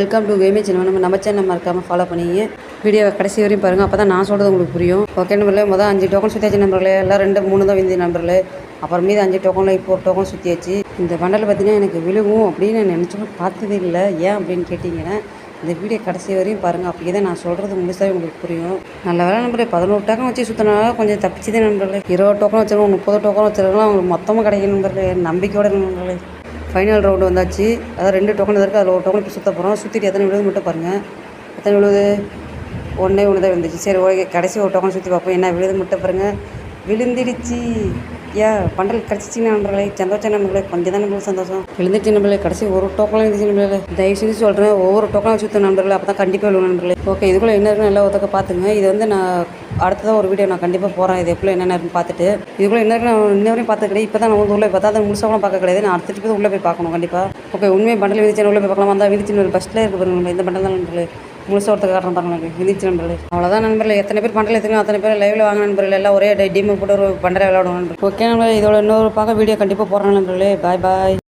Welcome to கேமே channel நம்ம நம்ம சேனல் மறக்காமல் ஃபாலோ பண்ணிங்க. வீடியோ கடைசி வரையும் பாருங்கள் அப்போ தான் நான் சொல்கிறது உங்களுக்கு புரியும். ஓகே நம்பரில் மொதல் அஞ்சு டோக்கன் சுற்றியாச்சு நம்பர்களே எல்லாம் ரெண்டு மூணு தான் விந்தி நம்பரில் அப்புறம் மீது அஞ்சு டோக்கனில் இப்போ ஒரு டோக்கன் சுற்றியாச்சு இந்த பண்டல் பார்த்தீங்கன்னா எனக்கு விழுகும் அப்படின்னு நான் நினச்சோம் பார்த்ததே இல்லை. ஏன் அப்படின்னு கேட்டிங்கன்னா இந்த வீடியோ கடைசி வரையும் பாருங்கள் அப்படியே தான் நான் சொல்கிறது முழுசாக உங்களுக்கு புரியும். நல்ல வேலை நம்பரே பதினோரு டோக்கன் வச்சு சுற்றினால கொஞ்சம் தப்பிச்சுதே நம்பர்களே இருபது டோக்கன் வச்சிருக்கோம் முப்பது டோக்கன் வச்சிருக்கலாம் அவங்களுக்கு மொத்தமாக கிடைக்கணும் நம்பர்களே நம்பிக்கையோட நம்பர்களே ஃபைனல் ரவுண்டு வந்தாச்சு. அதாவது ரெண்டு டோக்கன் இருக்குது அதில் ஒரு டோக்கன் இப்போ சுற்ற போகிறோம் சுற்றிட்டு எத்தனை விழுது மட்டும் பாருங்கள் எத்தனை விழுது ஒன்றே ஒன்று தான் விழுந்துச்சு. சரி ஓகே. கடைசி ஒரு டோக்கன் சுற்றி பார்ப்போம். என்ன விழுது மட்டும் பாருங்கள் விழுந்துடுச்சு. ஏன் பண்டல் கிடச்சிச்சிங்க நண்பர்களே. சந்தோஷம் நண்பர்களே. கொஞ்சம் தான் நம்மளுக்கு சந்தோஷம். விழுந்துச்சு நண்பர்களே. கடைசி ஒரு டோக்கன் இருந்துச்சு நண்பர்களே. தயவு செஞ்சு சொல்கிறேன் ஒவ்வொரு டோக்கனும் வச்சு நண்பர்களே. அப்போ தான் கண்டிப்பாக விழுவும் நண்பர்களே. ஓகே இதுக்குள்ளே என்ன இருக்குன்னு எல்லாம் ஒருத்தக்க பார்த்துங்க இது வந்து நான் அடுத்ததாக ஒரு வீடியோ நான் கண்டிப்பாக போகிறேன் இது எப்போ என்னென்ன இருக்குன்னு பார்த்துட்டு. இதுக்குள்ளே என்ன நான் இன்ன வரையும் பார்த்து கிடையாது இப்போ தான் நான் வந்து உள்ளே பார்த்தா அதை முழுசாக கூட பார்க்க கிடையாது. நான் அடுத்த போய் உள்ளே போய் பார்க்கணும் கண்டிப்பாக ஓகே உண்மையை பண்டல் விதிச்சு உள்ளே போய் பார்க்கலாம். அந்த விதிச்சு பஸ்ட்டில் இருக்கு பாருங்க. இந்த பண்டல் தான் நண்பர்களே. முழுசாக ஒருத்தர் காட்டுறேன் பாருங்க விதிச்சு நண்பர்களே. அவ்வளோதான் நண்பர்கள். எத்தனை பேர் பண்டல் எத்தனை அத்தனை பேர் லைவில் வாங்க நண்பர்கள். எல்லாம் ஒரே டீமை போட்டு ஒரு பண்டலை விளையாடுவோம் நண்பர்கள். ஓகே நண்பர்களே இதோட இன்னொரு பார்க்க வீடியோ கண்டிப்பாக போடுறேன் நண்பர்களே. பாய் பாய்